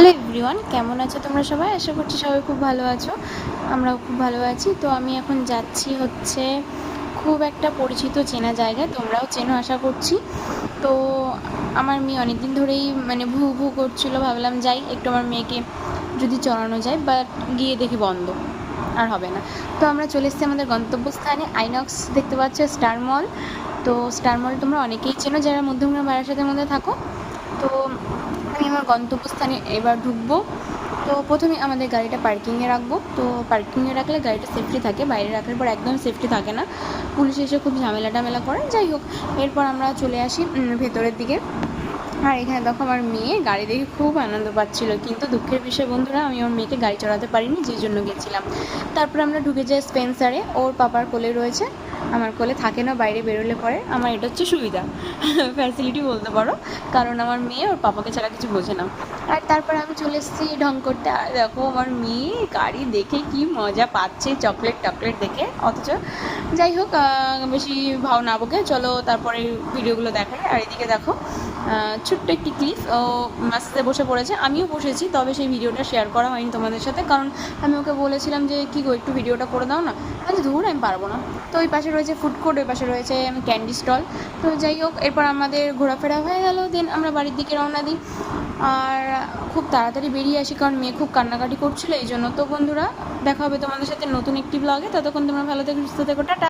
Hello everyone কেমন আছো তোমরা সবাই? আশা করছি সবাই খুব ভালো আছো। আমরাও খুব ভালো আছি। তো আমি এখন যাচ্ছি হচ্ছে খুব একটা পরিচিত চেনা জায়গায়। তোমরাও চেনো, আশা করছি। তো আমার মেয়ে অনেক দিন ধরেই মানে ভু ভু করছিল। ভাবলাম যাই, একটু আমার মেয়েকে যদি চড়ানো যায় বাট গিয়ে দেখি বন্ধ। আর হবে না। তো আমরা চলে এসেছি আমাদের গন্তব্যস্থানে, আইনক্স দেখতে পাচ্ছ স্টার মল তো স্টার মল তোমরা অনেকেই চেনো, যারা মধ্যমগ্রাম বারাসাতের মধ্যে থাকো। তো আমার গন্তব্যস্থানে এবার ঢুকবো। তো প্রথমে আমাদের গাড়িটা পার্কিংয়ে রাখব। তো পার্কিংয়ে রাখলে গাড়িটা সেফটি থাকে, বাইরে রাখার পর একদম সেফটি থাকে না। পুলিশ এসে খুব ঝামেলা টামেলা করে। যাই হোক, এরপর আমরা চলে আসি ভেতরের দিকে। আর এখানে দেখো আমার মেয়ে, গাড়ি দেখে খুব আনন্দ পাচ্ছিল। কিন্তু দুঃখের বিষয়, বন্ধুরা, আমি ওর মেয়েকে গাড়ি চড়াতে পারিনি যে জন্য গেছিলাম। তারপর আমরা ঢুকে যাই স্পেন্সারে ওর পাপার কোলে রয়েছে। আমার কোলে থাকে না, বাইরে বেরোলে পরে আমার এটা হচ্ছে সুবিধা। ফ্যাসিলিটি বলতে পারো, কারণ আমার মেয়ে ওর পাপাকে ছাড়া কিছু বোঝে না। আর তারপর আমি চলে এসেছি ঢং করতে আর দেখো আমার মেয়ে গাড়ি দেখে কি মজা পাচ্ছে চকলেট টকলেট দেখে। অথচ যাই হোক বেশি ভাও না বকে, চলো তারপরে ভিডিওগুলো দেখাই। আর এদিকে দেখো ছোট্ট একটি ক্লিপ ও মাস্তে বসে পড়েছে। আমিও বসেছি, তবে সেই ভিডিওটা শেয়ার করা হয়নি তোমাদের সাথে, কারণ আমি ওকে বলেছিলাম যে, কি গো, একটু ভিডিওটা করে দাও না? আমি ধুর, আমি পারব না। তো ওই পাশে রয়েছে ফুড কোর্ট ওই পাশে রয়েছে ক্যান্ডি স্টল তো যাই হোক, এরপর আমাদের ঘোরাফেরা হয়ে গেল দেন আমরা বাড়ির দিকে রওনা দিই। আর খুব তাড়াতাড়ি বেরিয়ে আসি, কারণ মেয়ে খুব কান্নাকাটি করছিল এই জন্য তো বন্ধুরা, দেখা হবে তোমাদের সাথে নতুন একটি ব্লগে ততক্ষণ তোমরা ভালো থেকে, সুস্থ থেকো, টাটা।